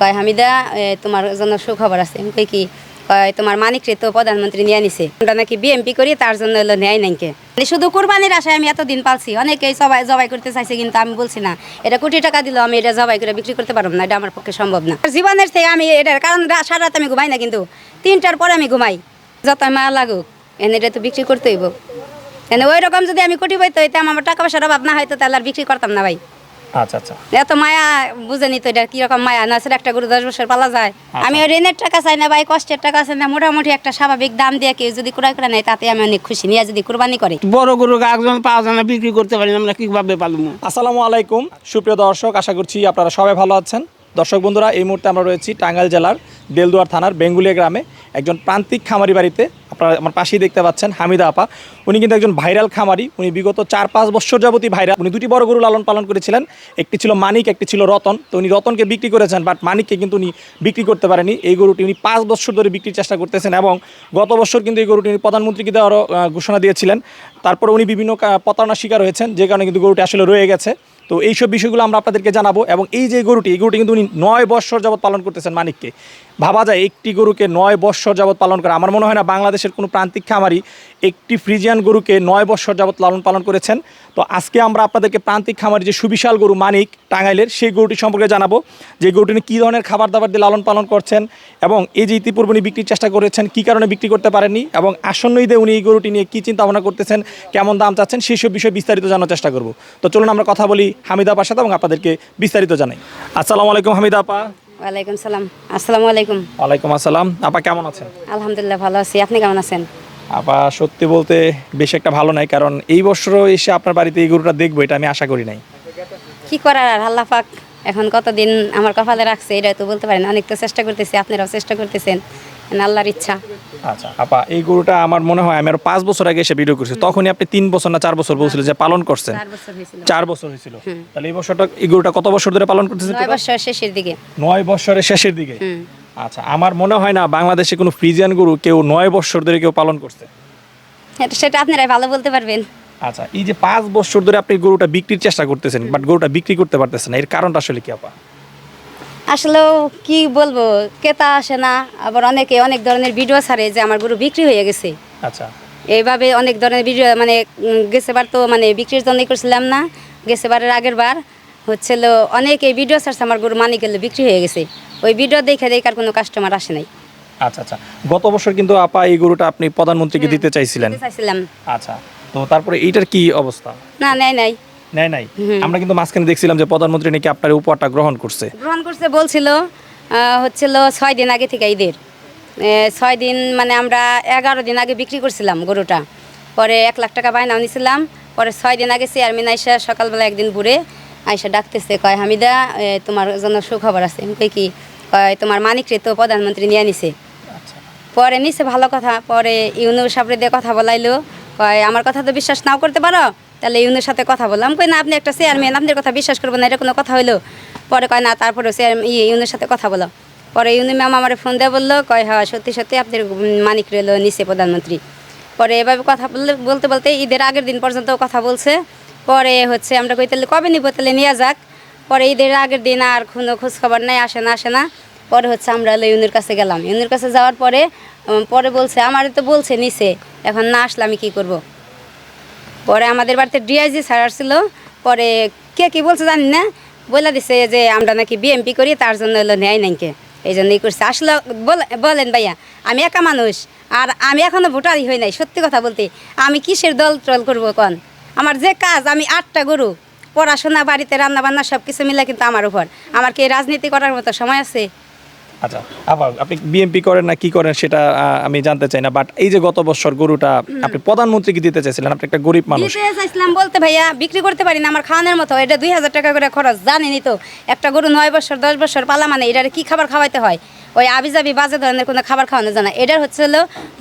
কয়, হামিদা তোমার জন্য সুখবর আছে। আমি কি, কয়, তোমার মানিক রে তো প্রধানমন্ত্রী নিয়ে নিছে আমরা নাকি বিএমপি করি, তার জন্য হলো নেয় নাইকে মানে শুধু কোরবানির আশায় আমি এতদিন পালছি। অনেকেই সবাই জবাই করতে চাইছে, কিন্তু আমি বলছি না। এটা কোটি টাকা দিল, আমি এটা জবাই করে বিক্রি করতে পারব না, এটা আমার পক্ষে সম্ভব না। জীবনের থেকে আমি এটার কারণ, সারা রাত আমি ঘুমাই না, কিন্তু তিনটার পরে আমি ঘুমাই। যত মা লাগুক, এনে এটা তো বিক্রি করতে হইব। এনে ওই রকম যদি আমি কোটি পাইতে আমার টাকা পয়সার অভাব না হয়তো তাহলে আর বিক্রি করতাম না ভাই। আচ্ছা আচ্ছা। এত মায়া বুঝেনি তো এটা কীরকম মায়া? না সেটা একটা গরু দশ বছর পালা যায়। আমি ওই ঋণের টাকা চাই না ভাই কষ্টের টাকা চাই না। মোটামুটি একটা স্বাভাবিক দাম দিয়ে কেউ যদি ক্রয় করে নেয় তাতে আমি অনেক খুশি। নিয়ে যদি কুরবানি করে। বড় গরু একজন পাওয়া যায় না বিক্রি করতে পারি না আমরা কীভাবে পালবো? আসসালামু আলাইকুম। সুপ্রিয় দর্শক আশা করছি আপনারা সবাই ভালো আছেন। দর্শক বন্ধুরা এই মুহূর্তে আমরা রয়েছি টাঙ্গাইল জেলার দেলদুয়ার থানার বেঙ্গুলিয়া গ্রামে একজন প্রান্তিক খামারি বাড়িতে। আমার পাশেই দেখতে পাচ্ছেন হামিদা আপা। উনি কিন্তু একজন ভাইরাল খামারি। উনি বিগত চার পাঁচ বছর যাবতী ভাইরাল। উনি দুটি বড় গরু লালন পালন করেছিলেন। একটি ছিল মানিক, একটি ছিল রতন। তো উনি রতনকে বিক্রি করেছেন, বাট মানিককে কিন্তু উনি বিক্রি করতে পারেনি। এই গরুটি উনি পাঁচ বছর ধরে বিক্রির চেষ্টা করতেছেন এবং গত বছর কিন্তু এই গরুটি উনি প্রধানমন্ত্রীকে দেওয়ারও ঘোষণা দিয়েছিলেন। তারপর উনি বিভিন্ন প্রতারণার শিকার হয়েছেন, যে কারণে কিন্তু গরুটি আসলে রয়ে গেছে। তো এইসব বিষয়গুলো আমরা আপনাদেরকে জানাব এবং এই যে গরুটি, এই গরুটি কিন্তু উনি নয় বৎসর যাবৎ পালন করতেছেন মানিককে। ভাবা যায়, একটি গরুকে নয় বৎসর যাবৎ পালন করা। আমার মনে হয় না বাংলাদেশের কোনো প্রান্তিক খামারি একটি ফ্রিজিয়ান গরুকে নয় বৎসর যাবৎ লালন পালন করেছেন। তো আজকে আমরা আপনাদেরকে প্রান্তিক খামারি যে সুবিশাল গরু মানিক টাঙ্গাইলের, সেই গরুটি সম্পর্কে জানাব। যে গরুটি কী ধরনের খাবার দাবার দিয়ে লালন পালন করছেন এবং এই যে ইতিপূর্বে উনি বিক্রির চেষ্টা করেছেন, কী কারণে বিক্রি করতে পারেননি এবং আসন্ন ঈদে উনি এই গরুটি নিয়ে কী চিন্তা ভাবনা করতেছেন, কেমন দাম চাচ্ছেন, সেই সব বিষয়ে বিস্তারিত জানার চেষ্টা করব। তো চলুন আমরা কথা বলি হামিদা আপার সাথে এবং আপনাদেরকে বিস্তারিত জানাই। আসসালামু আলাইকুম হামিদা আপা। ওয়ালাইকুম সালাম। আসসালামু আলাইকুম। ওয়ালাইকুম আসসালাম। আপা কেমন আছেন? আলহামদুলিল্লাহ ভালো আছি। আপনি কেমন আছেন? আপা সত্যি বলতে বেশ একটা ভালো নাই কারণ এই বছর এসে আপনার বাড়িতে এই গরুটা দেখব এটা আমি আশা করি নাই। কি করার আর? আল্লাহ পাক এখন কতদিন আমার কপালে রাখছে এটা তো বলতে পারেন। অনেক তো চেষ্টা করতেছি আপনারাও চেষ্টা করতেছেন। আল্লাহর ইচ্ছা। আচ্ছা আপা এই গরুটা আমার মনে হয় আমি আরও পাঁচ বছর আগে এসে ভিডিও করছি। তখনই আপনি তিন বছর না চার বছর বলছিলেন যে পালন করছেন। চার বছর হয়েছিল। তাহলে এই বছরটা এই গরুটা কত বছর ধরে পালন করতেছেন নয় বছর শেষের দিকে। নয় বছরের শেষের দিকে? আচ্ছা আমার মনে হয় না বাংলাদেশে কোনো ফ্রিজিয়ান গরু কেউ নয় বছর ধরে কেউ পালন করছে। সেটা আপনারাই ভালো বলতে পারবেন। আচ্ছা এই যে পাঁচ বছর ধরে আপনি গরুটা বিক্রির চেষ্টা করতেছেন বাট গরুটা বিক্রি করতে পারতেছেন না এর কারণটা আসলে কি আপা? আসলেও কি বলব ক্রেতা আসে না আবার অনেকে অনেক ধরনের ভিডিও ছাড়ে যে আমার গরু বিক্রি হয়ে গেছে। আচ্ছা। এইভাবে অনেক ধরনের ভিডিও মানে গেছেবার তো মানে বিক্রির জন্যই করছিলাম না। গেছেবারের আগের বার হচ্ছিল অনেক এই ভিডিও ছাড়ছে আমার গরু মানি গেলে বিক্রি হয়ে গেছে। ওই ভিডিও দেখে দেখে আর কোনো কাস্টমার আসে নাই। আচ্ছা আচ্ছা। গত বছর কিন্তু আপা এই গরুটা আপনি প্রধানমন্ত্রীকে দিতে চাইছিলেন। চাইছিলাম। আচ্ছা তো তারপরে এইটার কি অবস্থা? না নেয় নাই। নেয় নাই। আমরা কিন্তু মাঝখানে দেখছিলাম যে প্রধানমন্ত্রী নাকি আপনার উপহারটা গ্রহণ করছে। গ্রহণ করছে বলছিল হচ্ছিল ছয় দিন আগে থেকে ঈদের। ছয় দিন মানে আমরা এগারো দিন আগে বিক্রি করছিলাম গরুটা। পরে এক লাখ টাকা বায়না নিয়েছিলাম পরে ছয় দিন আগে চেয়ারম্যান আইসা সকালবেলা একদিন ঘুরে আইসা ডাকতেছে কয় হামিদা তোমার জন্য সুখবর আছে। কই কি? কয় তোমার মানিক রে তো প্রধানমন্ত্রী নিয়ে নিছে আচ্ছা। পরে নিচে ভালো কথা। পরে ইউনুর সাপড়ে দিয়ে কথা বলাইলো কয় আমার কথা তো বিশ্বাস নাও করতে পারো? তাহলে ইউনুর সাথে কথা বললাম। কই, না, আপনি একটা চেয়ারম্যান আপনার কথা বিশ্বাস করব না, এটা কোনো কথা হইল? পরে কয়, না তারপরে চেয়ারম্যান ইয়ে ইউনুর সাথে কথা বলো। পরে ইউনু ম্যাম আমার ফোন দিয়ে বলল, কয় হ্যাঁ সত্যি সত্যি আপনার মানিক রইল নিচে প্রধানমন্ত্রী। পরে এভাবে কথা বললে, বলতে বলতে ঈদের আগের দিন পর্যন্ত কথা বলছে। পরে হচ্ছে আমরা কই, তাহলে কবে নিব? তাহলে নিয়ে যাক। পরে ঈদের আগের দিন আর কোনো খোঁজ খবর নাই, আসে না আসে না। পরে হচ্ছে আমরা হলো ইউনুর কাছে গেলাম। ইউনির কাছে যাওয়ার পরে পরে বলছে, আমার তো বলছে নিচে, এখন না আসলে আমি কী করব? পরে আমাদের বাড়িতে ডিআইজি স্যার আসছিল, পরে কে কি বলছে জানি না বলে দিছে যে আমরা নাকি বিএমপি করি, তার জন্য হলো নেয় নাকি এই জন্যই করছে। আসলে বলে- বলেন ভাইয়া, আমি একা মানুষ, আর আমি এখনও ভোটারই হই নাই, সত্যি কথা বলতে। আমি কিসের দল টল করব কন? আমার যে কাজ, আমি আটটা গরু, পড়াশোনা, বাড়িতে রান্না বান্না সব কিছু মিলে কিন্তু আমার উপর। আমার কি রাজনীতি করার মতো সময় আছে? আচ্ছা আবার আপনি বিএমপি করেন না কি করেন সেটা আমি জানতে চাই না বাট এই যে গত বছর গরুটা আপনি প্রধানমন্ত্রীকে দিতে চাইছিলেন আপনি একটা গরিব মানুষ। দিতে চাইছিলাম বলতে ভাইয়া বিক্রি করতে পারি না আমার খাওয়ানোর মতো এটা দুই হাজার টাকা করে খরচ জানিনি তো। একটা গরু নয় বছর দশ বছর পালা মানে এটার কি খাবার খাওয়াইতে হয়? ওই আবিজাবি বাজে ধরনের কোনো খাবার খাওয়ানো যায় না। এটার হচ্ছে হলো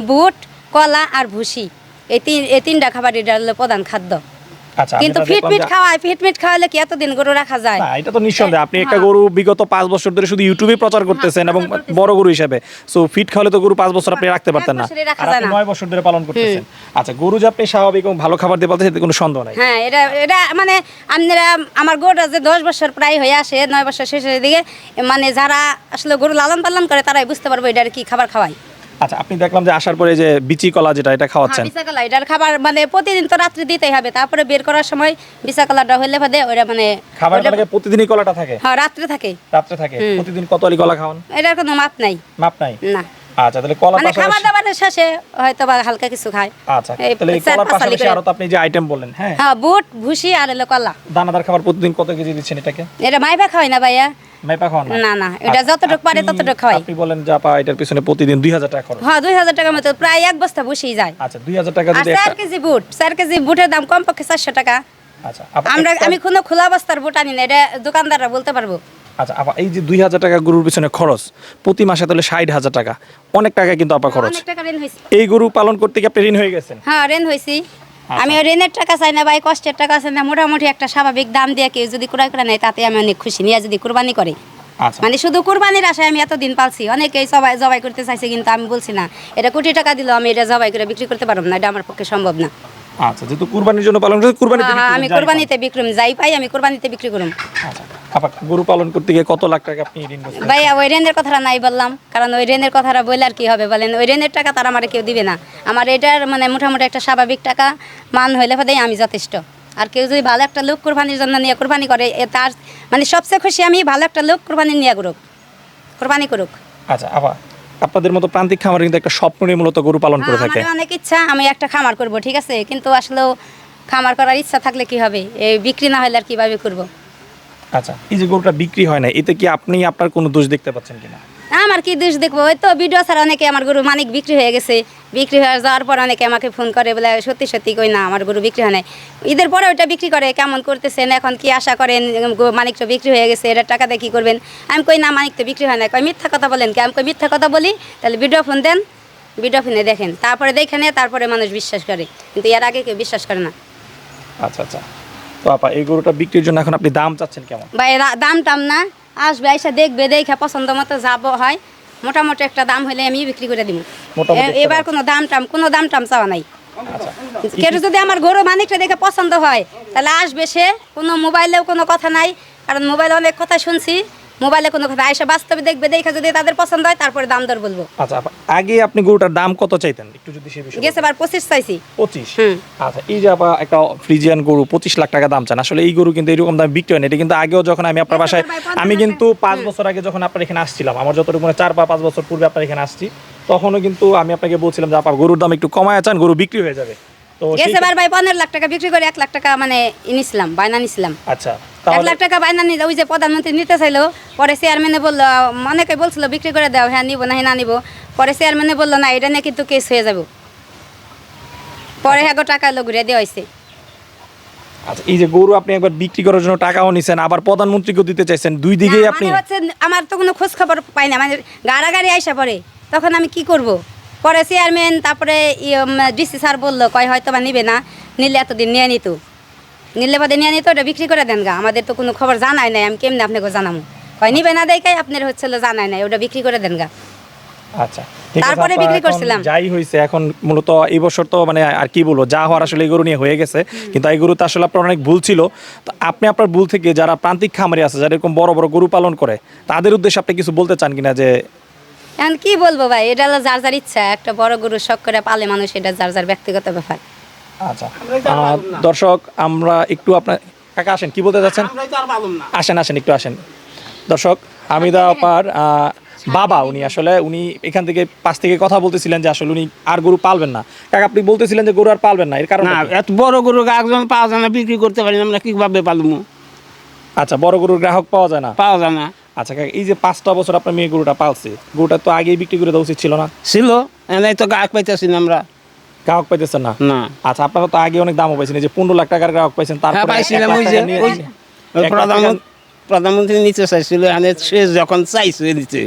বুট কলা আর ভুসি। এই তিন এই তিনটা খাবার এটা হলো প্রধান খাদ্য। কিন্তু তো ফিট দেখলাম ফিট যে- খাওয়ায় ফিট ফিট খাওয়ালে কি এতদিন গরু রাখা যায়? না এটা তো নিঃসন্দেহে। আপনি একটা হ্যাঁ। গরু বিগত পাঁচ বছর ধরে শুধু ইউটিউবে প্রচার করতেছেন এবং বড় গরু হিসেবে। সো ফিট খাওয়ালে তো গরু পাঁচ বছর আপনি রাখতে পারতেন না। আর আপনি নয় বছর ধরে পালন করতেছেন। আচ্ছা গরু যে আপনি স্বাভাবিক এবং ভালো খাবার দিয়ে পালতেছেন এতে কোনো সন্দেহ নাই? হ্যাঁ এটা এটা মানে আপনারা আমার গরুটা যে দশ বছর প্রায় হয়ে আসে নয় বছর শেষের দিকে মানে যারা আসলে গরু লালন পালন করে তারাই বুঝতে পারবে এটার কি খাবার খাওয়াই আচ্ছা আপনি দেখলাম যে আসার পরে যে বিচি কলা যেটা এটা খাওয়াচ্ছেন। হ্যাঁ, বিশাকলা এটার খাবার মানে প্রতিদিন তো রাত্রে দিতেই হবে তারপরে বের করার সময় বিশাকলাটা হলে বাদে ওটা মানে খাবার ওটা- লাগে প্রতিদিনই কলাটা থাকে? হ্যাঁ রাত্রে থাকে। রাত্রে থাকে? প্রতিদিন কত আলি কলা খাওয়ান? এটার কোনো মাপ নাই। মাপ নাই? না। আচ্ছা তাহলে কলার মানে খাবার দাবারের শেষে হয়তো বা হালকা কিছু খায়। আচ্ছা তাহলে কলার পাশাপাশি। আরও তো আপনি যে আইটেম বললেন হ্যাঁ? হ্যাঁ বুট ভুসি আর এলো কলা। দানাদার খাবার প্রতিদিন কত কেজি দিচ্ছেন এটাকে? এটা মাইবা খাওয়াই না ভাইয়া। মাইপা খাওয়ান না? না এটা যতটুকু পারে ততটুকু খাওয়াই। আপনি বলেন যে আপা এটার পিছনে প্রতিদিন দুই হাজার টাকা খরচ। হ্যাঁ দুই হাজার মতো প্রায় এক বস্তা বসেই যায়। আচ্ছা দুই হাজার টাকা যদি চার কেজি বুট চার কেজি বুটের দাম কমপক্ষে চারশো টাকা। আচ্ছা আমরা আমি কোনো খোলা বস্তার বুট আনি না এটা দোকানদাররা বলতে পারব। আচ্ছা আপা এই যে দুই হাজার টাকা গরুর পিছনে খরচ প্রতি মাসে তাহলে ষাট হাজার টাকা। অনেক টাকা কিন্তু আপা খরচ। হয়েছে। এই গরু পালন করতে আপনি ঋণ হয়ে গেছেন? হ্যাঁ ঋণ হয়েছি। আমি ওই ঋণের টাকা চাই না ভাই কষ্টের টাকা চাই না মোটামুটি একটা স্বাভাবিক দাম দিয়ে কেউ যদি ক্রয় করে নেয় তাতে আমি অনেক খুশি। নিয়ে যদি কোরবানি করে। আচ্ছা। মানে শুধু কোরবানির আশায় আমি এতদিন পালছি। অনেকেই সবাই জবাই করতে চাইছে কিন্তু আমি বলছি না। এটা কোটি টাকা দিলেও আমি এটা জবাই করে বিক্রি করতে পারব না এটা আমার পক্ষে সম্ভব না। আচ্ছা যেহেতু কুরবানির জন্য পালন করতে কুরবানিতে হ্যাঁ, আমি কোরবানিতে বিক্রি যাই পাই আমি কোরবানিতে বিক্রি করুম। আচ্ছা গরু পালন করতে গিয়ে কত লাখ টাকা আপনি ঋণ করছেন ভাই ওই রেনের কথাটা নাই বললাম কারণ ওই রেনের কথাটা বললে আর কি হবে বলেন? ওই রেনের টাকা তারা আমার কেউ দিবে না। আমার এটার মানে মোটামুটি একটা স্বাভাবিক টাকা মান হইলে ফাদেই আমি যথেষ্ট। আর কেউ যদি ভালো একটা লোক কোরবানির জন্য নিয়ে কোরবানি করে তার মানে সবচেয়ে খুশি আমি ভালো একটা লোক কোরবানি নিয়ে করুক। কোরবানি করুক। আচ্ছা আপা আপনাদের মতো প্রান্তিক খামার কিন্তু একটা স্বপ্নই নিয়ে মূলত গরু পালন করে থাকে। অনেক ইচ্ছা আমি একটা খামার করব ঠিক আছে? কিন্তু আসলে খামার করার ইচ্ছা থাকলে কি হবে? এই বিক্রি না হলে আর কীভাবে করব? আচ্ছা এই যে গরুটা বিক্রি হয় না এতে কি আপনি আপনার কোনো দোষ দেখতে পাচ্ছেন কিনা? আমার কি দোষ দেখব? ওই তো ভিডিও ছাড়া অনেকে আমার গরু মানিক বিক্রি হয়ে গেছে। বিক্রি হয়ে যাওয়ার পর অনেকে আমাকে ফোন করে বলে সত্যি সত্যি কই না আমার গরু বিক্রি হয় নাই। ঈদের পরে ওইটা বিক্রি করে কেমন করতেছেন এখন কি আশা করেন মানিক তো বিক্রি হয়ে গেছে এটা টাকা দিয়ে কি করবেন? আমি কই না মানিক তো বিক্রি হয় না কই মিথ্যা কথা বলেন কি? আমি কই মিথ্যা কথা বলি? তাহলে ভিডিও ফোন দেন ভিডিও ফোনে দেখেন। তারপরে দেখে নিয়ে তারপরে মানুষ বিশ্বাস করে। কিন্তু এর আগে কেউ বিশ্বাস করে না। আচ্ছা আচ্ছা। তো আপা এই গরুটা বিক্রির জন্য এখন আপনি দাম চাচ্ছেন কেমন? এরা দাম টাম না। আসবে আইসা দেখবে দেখে পছন্দ মতো যাব হয় মোটামুটি একটা দাম হলে আমি বিক্রি করে দিব এবার কোনো দাম টাম কোনো দাম টাম চাওয়া নাই। আচ্ছা। কেউ যদি আমার গরু মানিকটা দেখে পছন্দ হয় তাহলে আসবে সে কোনো মোবাইলেও কোনো কথা নাই কারণ মোবাইলে অনেক কথা শুনছি। মোবাইলে কোনো কথা এসে বাস্তবে দেখবে দেখে যদি তাদের পছন্দ হয় তারপরে দাম দর বলব। আচ্ছা আগে আপনি গরুটার দাম কত চাইতেন? একটু যদি সে বিষয়ে গেছে বার পঁচিশ চাইছি। পঁচিশ। আচ্ছা এই যে আপা একটা ফ্রিজিয়ান গরু পঁচিশ লাখ টাকা দাম চান। আসলে এই গরু কিন্তু এরকম দাম বিক্রি হয় না। এটা কিন্তু আগেও যখন আমি আপনার বাসায় আমি কিন্তু পাঁচ বছর আগে যখন আপনার এখানে আসছিলাম আমার যতটুকু মানে চার বা পাঁচ বছর পূর্বে আপনার এখানে আসছি তখনও কিন্তু আমি আপনাকে বলছিলাম যে আপনার গরুর দাম একটু কমায় চান গরু বিক্রি হয়ে যাবে। তো গেছে ভাই পনেরো লাখ টাকা বিক্রি করে এক লাখ টাকা মানে নিছিলাম বায়না নিছিলাম। আচ্ছা। এক লাখ টাকা বায়না নিলে ওই যে প্রধানমন্ত্রী নিতে চাইলো পরে চেয়ারম্যানে বলল অনেকে বলছিল বিক্রি করে দাও হ্যাঁ নিবো না হ্যাঁ না নিবো। পরে চেয়ারম্যানে বলল না এটা নিয়ে কিন্তু কেস হয়ে যাব। পরে হ্যাঁ টাকা এলো ঘুরে দেওয়া হয়েছে। আচ্ছা এই যে গরু আপনি একবার বিক্রি করার জন্য টাকাও নিছেন আবার প্রধানমন্ত্রীকেও দিতে চাইছেন দুই দিকেই আপনি? মানে হচ্ছে আমার তো কোনো খোঁজ খবর পাই না মানে গাড়াগাড়ি আইসা পরে তখন আমি কি করব? পরে চেয়ারম্যান তারপরে ডিসি স্যার বলল কয় হয়তো বা নিবে না নিলে এতদিন নিয়ে নিত। নিলে বাদে নিয়ে নিত ওটা বিক্রি করে দেন গা। আমাদের তো কোনো খবর জানাই নাই আমি কেমনি আপনাকে জানাব কয় নিবে না দেখাই আপনার হচ্ছে জানাই নাই ওটা বিক্রি করে দেন গা। আচ্ছা তারপরে বিক্রি করছিলাম। যাই হয়েছে এখন মূলত এই বছর তো মানে আর কি বলব যা হওয়ার আসলে এই গরু নিয়ে হয়ে গেছে। কিন্তু এই গরুতে আসলে আপনার অনেক ভুল ছিল। তো আপনি আপনার ভুল থেকে যারা প্রান্তিক খামারি আছে যারা এরকম বড় বড় গরু পালন করে তাদের উদ্দেশ্যে আপনি কিছু বলতে চান কিনা যে এখন কি বলব ভাই এটা হলো যার যার ইচ্ছা একটা বড় গরু শখ করে পালে মানুষ এটা যার যার ব্যক্তিগত ব্যাপার। আচ্ছা দর্শক আমরা একটু আপনার কাকা আসেন কি বলতে যাচ্ছেন আমরাই তো আর পালুম না। আসেন আসেন একটু আসেন। দর্শক হামিদা আপার বাবা উনি আসলে উনি এখান থেকে পাশ থেকে কথা বলতেছিলেন যে আসলে উনি আর গরু পালবেন না। কাকা আপনি বলতেছিলেন যে গরু আর পালবেন না এর কারণ এত বড় গরু একজন পাওয়া যায় না বিক্রি করতে পারি না আমরা কীভাবে পালবো? আচ্ছা বড় গরুর গ্রাহক পাওয়া যায় না? পাওয়া যায় না। আচ্ছা কাকা এই যে পাঁচটা বছর আপনার মেয়ে গরুটা পালছে গরুটা তো আগেই বিক্রি করে দেওয়া উচিত ছিল না? ছিল তো গাছ পাইতেছি না আমরা। গ্রাহক পাইতেছেন না। না। আচ্ছা আপনারা তো আগে অনেক দামও পাইছেন এই যে পনেরো লাখ টাকার গ্রাহক পাইছেন হ্যাঁ তারপরে প্রধানমন্ত্রী প্রধানমন্ত্রী নিতে চাইছিল সে যখন চাইছে নিতে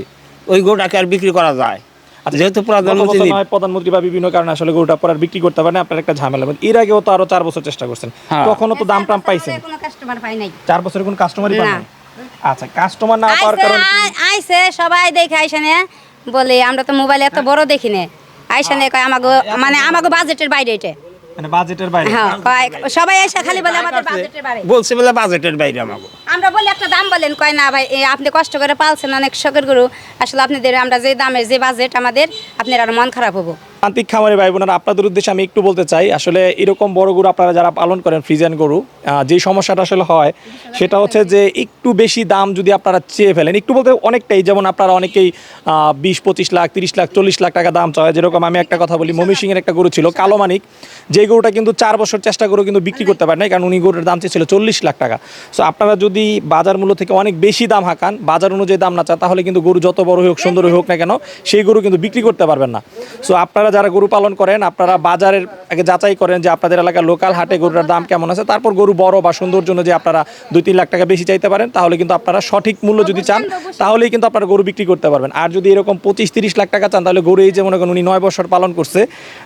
ওই গরুটাকে আর বিক্রি করা যায়। আচ্ছা, যেহেতু প্রধানমন্ত্রী বছর প্রধানমন্ত্রী বা বিভিন্ন কারণে আসলে গরুটা পরে বিক্রি করতে পারেন আপনার একটা ঝামেলা। এর আগেও তো আরও চার বছর চেষ্টা করছেন। হ্যাঁ। তখনও তো দাম টাম পাইছেন? কোনো কাস্টমার পাই নাই। চার বছরের কোন কাস্টমারই পান আচ্ছা কাস্টমার না পাওয়ার আইসে কারণ কি? আই- আইসে সবাই দেখে আইসে নে বলে আমরা তো মোবাইল এত বড় দেখি নে। আইসে নেই কয় আমাগো মানে আমাগো বাজেটের বাইরে এটা। মানে বাজেটের বাইরে। হ্যাঁ কয় সবাই এসে খালি বলে আমাদের বাজেটের বাইরে। বলছে বলে বাজেটের বাইরে আমাকে আমরা বলি একটা দাম বলেন কয় না ভাই আপনি কষ্ট করে পালছেন অনেক শখের গরু। আসলে আপনাদের আমরা যে দামে যে বাজেট আমাদের আপনার আর মন খারাপ হব। প্রান্তিক খামারি ভাই বোনেরা, আপনাদের উদ্দেশ্যে আমি একটু বলতে চাই, আসলে এরকম বড় গরু আপনারা যারা পালন করেন ফ্রিজেন গরু যে সমস্যাটা আসলে হয়, সেটা হচ্ছে যে একটু বেশি দাম যদি আপনারা চেয়ে ফেলেন, একটু বলতে অনেকটাই, যেমন আপনারা অনেকেই বিশ, পঁচিশ লাখ, তিরিশ লাখ, চল্লিশ লাখ টাকা দাম চায়, যেরকম আমি একটা কথা বলি, মমি সিংয়ের একটা গরু ছিল, কালো মানিক, যে গরুটা কিন্তু চার বছর চেষ্টা করে কিন্তু বিক্রি করতে পারে নাই, কারণ উনি গরুর দাম চেয়েছিল চল্লিশ লাখ টাকা। সো আপনারা যদি বাজার মূল্য থেকে অনেক বেশি দাম হাঁকান, বাজার অনুযায়ী দাম না চান, তাহলে কিন্তু গরু যত বড় হোক সুন্দর হোক না কেন, সেই গরু কিন্তু বিক্রি করতে পারবেন না। সো আপনারা যারা গরু পালন করেন আপনারা বাজারের আগে যাচাই করেন যে আপনাদের এলাকার লোকাল হাটে গরুটার দাম কেমন আছে। তারপর গরু বড় বা সুন্দর জন্য যে আপনারা দুই তিন লাখ টাকা বেশি চাইতে পারেন। তাহলে কিন্তু আপনারা সঠিক মূল্য যদি চান তাহলেই কিন্তু আপনারা গরু বিক্রি করতে পারবেন। আর যদি এরকম পঁচিশ তিরিশ লাখ টাকা চান তাহলে গরু এই যে মনে করেন উনি নয় বছর পালন করছে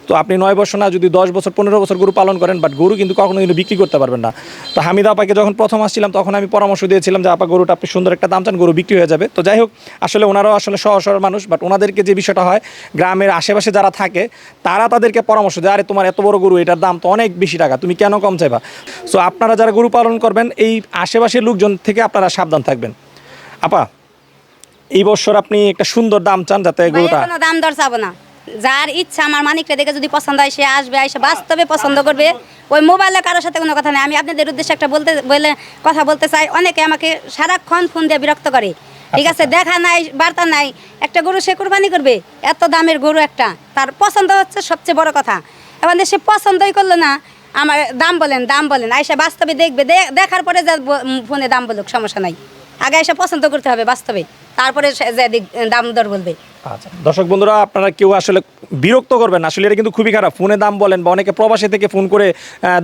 তো আপনি নয় বছর না যদি দশ বছর পনেরো বছর গরু পালন করেন বাট গরু কিন্তু কখনো কিন্তু বিক্রি করতে পারবেন না। তো হামিদা আপাকে যখন প্রথম আসছিলাম তখন আমি পরামর্শ দিয়েছিলাম যে আপা গরুটা আপনি সুন্দর একটা দাম চান গরু বিক্রি হয়ে যাবে। তো যাই হোক আসলে ওনারাও আসলে সহজ সরল মানুষ বাট ওনাদেরকে যে বিষয়টা হয় গ্রামের আশেপাশে যারা থাকে তারা তাদেরকে পরামর্শ দেয় আরে তোমার এত বড় গরু এটার দাম তো অনেক বেশি টাকা তুমি কেন কম চাইবা? সো আপনারা যারা গরু পালন করবেন এই আশেপাশের লোকজন থেকে আপনারা সাবধান থাকবেন। আপা এই বছর আপনি একটা সুন্দর দাম চান যাতে গরুটা দাম দর চাবো না। যার ইচ্ছা আমার মানিকটা দেখে যদি পছন্দ হয় সে আসবে এসে বাস্তবে পছন্দ করবে। ওই মোবাইলে কারোর সাথে কোনো কথা নেই। আমি আপনাদের উদ্দেশ্যে একটা বলতে বলে কথা বলতে চাই। অনেকে আমাকে সারাক্ষণ ফোন দিয়ে বিরক্ত করে। ঠিক আছে দেখা নাই বার্তা নাই একটা গরু সে কোরবানি করবে এত দামের গরু একটা তার পছন্দ হচ্ছে সবচেয়ে বড় কথা। এবার সে পছন্দই করল না আমার দাম বলেন দাম বলেন আইসা বাস্তবে দেখবে দেখার পরে যা ফোনে দাম বলুক সমস্যা নাই। আগে এসে পছন্দ করতে হবে বাস্তবে। তারপরে দাম দর বলবে। আচ্ছা দর্শক বন্ধুরা আপনারা কেউ আসলে বিরক্ত করবেন আসলে এটা কিন্তু খুবই খারাপ। ফোনে দাম বলেন বা অনেকে প্রবাসী থেকে ফোন করে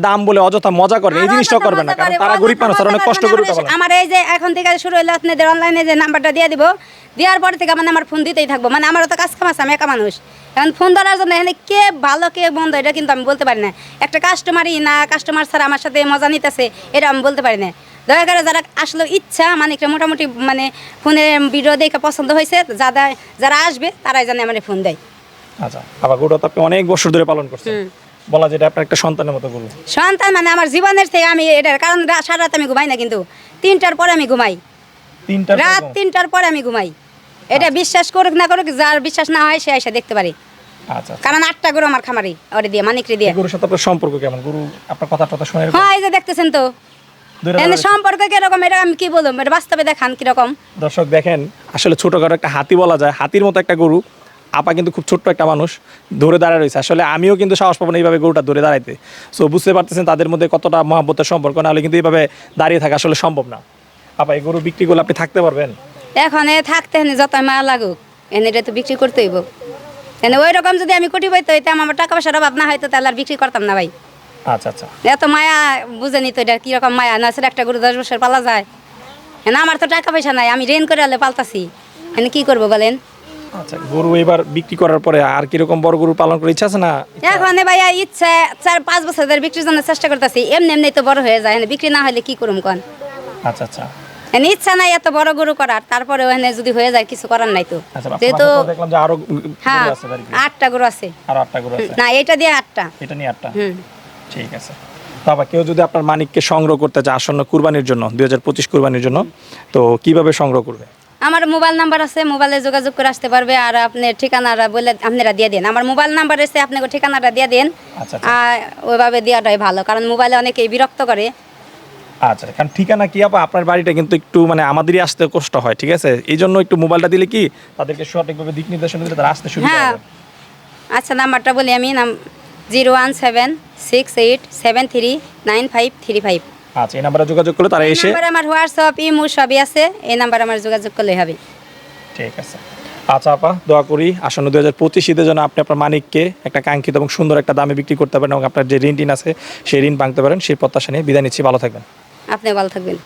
দাম বলে অযথা মজা করেন। এই জিনিসটা করবেন না কারণ তারা গরিব মানুষ তারা অনেক কষ্ট করে আমার এই যে এখন থেকে শুরু হলো আপনাদের অনলাইনে যে নাম্বারটা দিয়ে দিব। দেওয়ার পর থেকে মানে আমার ফোন দিতেই থাকব। মানে আমারও তো কাজ কাম আছে আমি একা মানুষ। এখন ফোন ধরার জন্য এখানে কে ভালো কে বন্ধ এটা কিন্তু আমি বলতে পারি না। একটা কাস্টমারই না কাস্টমার ছাড়া আমার সাথে মজা নিতেছে এটা আমি বলতে পারি না। দয়া করে যারা আসলে ইচ্ছা মানে একটা মোটামুটি মানে ফোনে ভিডিও দেখে পছন্দ হয়েছে যারা যারা আসবে তারাই জানে আমার ফোন দেয়। আচ্ছা আবার গরু আপনি অনেক বছর ধরে পালন করছেন। বলা যেটা আপনার একটা সন্তানের মতো গরু। সন্তান মানে আমার জীবনের থেকে আমি এটার কারণ সারা রাত আমি ঘুমাই না কিন্তু তিনটার পরে আমি ঘুমাই। তিনটা রাত তিনটার পরে আমি ঘুমাই। এটা বিশ্বাস করুক না করুক যার বিশ্বাস না হয় সে এসে দেখতে পারে। আচ্ছা আচ্ছা। কারণ আটটা গরু আমার খামারি ওরে দিয়ে মানিকরে দিয়ে। গরুর সাথে আপনার সম্পর্ক কেমন? গরু আপনার কথা শুনে হ্যাঁ এই যে দেখতেছেন তো। এনে সম্পর্ক কীরকম? এটা আমি কি বলব? এটা বাস্তবে দেখান কীরকম? দর্শক দেখেন আসলে ছোটখাটো একটা হাতি বলা যায়। হাতির মতো একটা গরু। আপা কিন্তু খুব ছোট্ট একটা মানুষ ধরে দাঁড়ায় রয়েছে। আসলে আমিও কিন্তু সাহস পাবো না এইভাবে গরুটা ধরে দাঁড়াইতে। সো বুঝতে পারতেছেন তাদের মধ্যে কতটা মহাব্বতের সম্পর্ক নাহলে কিন্তু এইভাবে দাঁড়িয়ে থাকা আসলে সম্ভব না। আপা এই গরু বিক্রি করলে আপনি থাকতে পারবেন? এখন এ থাকতে হেনে যত মায়া লাগুক এনে এটা তো বিক্রি করতে হইব। এনে ওই রকম যদি আমি কোটি পাইতে আমার টাকা পয়সার অভাব না হয়তো তাহলে আর বিক্রি করতাম না ভাই। আচ্ছা আচ্ছা। এত মায়া বুঝেনি তো এটা কীরকম মায়া? না সেটা একটা গরু দশ বছর পালা যায়। না আমার তো টাকা পয়সা নাই আমি রেন করে হলে পালতাছি। এনে কি করব বলেন? আচ্ছা গরু এবার বিক্রি করার পরে আর কীরকম বড় গরু পালন করার ইচ্ছা আছে না? এখন ভাইয়া ইচ্ছা চার পাঁচ বছর ধরে বিক্রির জন্য চেষ্টা করতেছি এমনি এমনি তো বড় হয়ে যায় বিক্রি না হলে কি করুম কন? আচ্ছা আচ্ছা। এনে ইচ্ছা নাই এত বড় গরু করার তারপরে ওখানে যদি হয়ে যায় কিছু করার নাই তো। আচ্ছা যেহেতু দেখলাম যে আরও হ্যাঁ আটটা গরু আছে। আরও আটটা গরু আছে? না এটা দিয়ে আটটা। এটা নিয়ে আটটা? হুম। ঠিক আছে। বাবা কেউ যদি আপনার মানিককে সংগ্রহ করতে চায় আসন্ন কুরবানির জন্য দুই হাজার পঁচিশ কুরবানির জন্য তো কীভাবে সংগ্রহ করবে? আমার মোবাইল নাম্বার আছে মোবাইলে যোগাযোগ করে আসতে পারবে আর আপনি ঠিকানাটা বলে আপনারা দিয়ে দেন। আমার মোবাইল নাম্বার এসে আপনাকে ঠিকানাটা দিয়ে দেন। আচ্ছা, আচ্ছা। আর ওইভাবে দেওয়াটাই ভালো কারণ মোবাইলে অনেকেই বিরক্ত করে। আচ্ছা কারণ ঠিকানা কি আপা? আপনার বাড়িটা কিন্তু একটু মানে আমাদেরই আসতে কষ্ট হয় ঠিক আছে? এই জন্য একটু মোবাইলটা দিলে কি তাদেরকে সঠিকভাবে দিক নির্দেশনা দিলে তারা আসতে সুবিধা হ্যাঁ। হবে। আচ্ছা নাম্বারটা বলি আমি নাম zero one seven six eight seven three nine five three five. আচ্ছা এই নাম্বারে যোগাযোগ করলে তারা এসে নাম্বার আমার হোয়াটসঅ্যাপ ইমো সবই আছে এই নাম্বার আমার যোগাযোগ করলেই হবে। ঠিক আছে। আচ্ছা আপা দোয়া করি আসন্ন দুই হাজার পঁচিশ ঈদের জন্য আপনি আপনার মানিককে একটা কাঙ্ক্ষিত এবং সুন্দর একটা দামে বিক্রি করতে পারেন এবং আপনার যে ঋণ টিন আছে সেই ঋণ ভাঙতে পারেন সেই প্রত্যাশা নিয়ে বিদায় নিচ্ছি। ভালো থাকবেন। আপনি ভালো থাকবেন।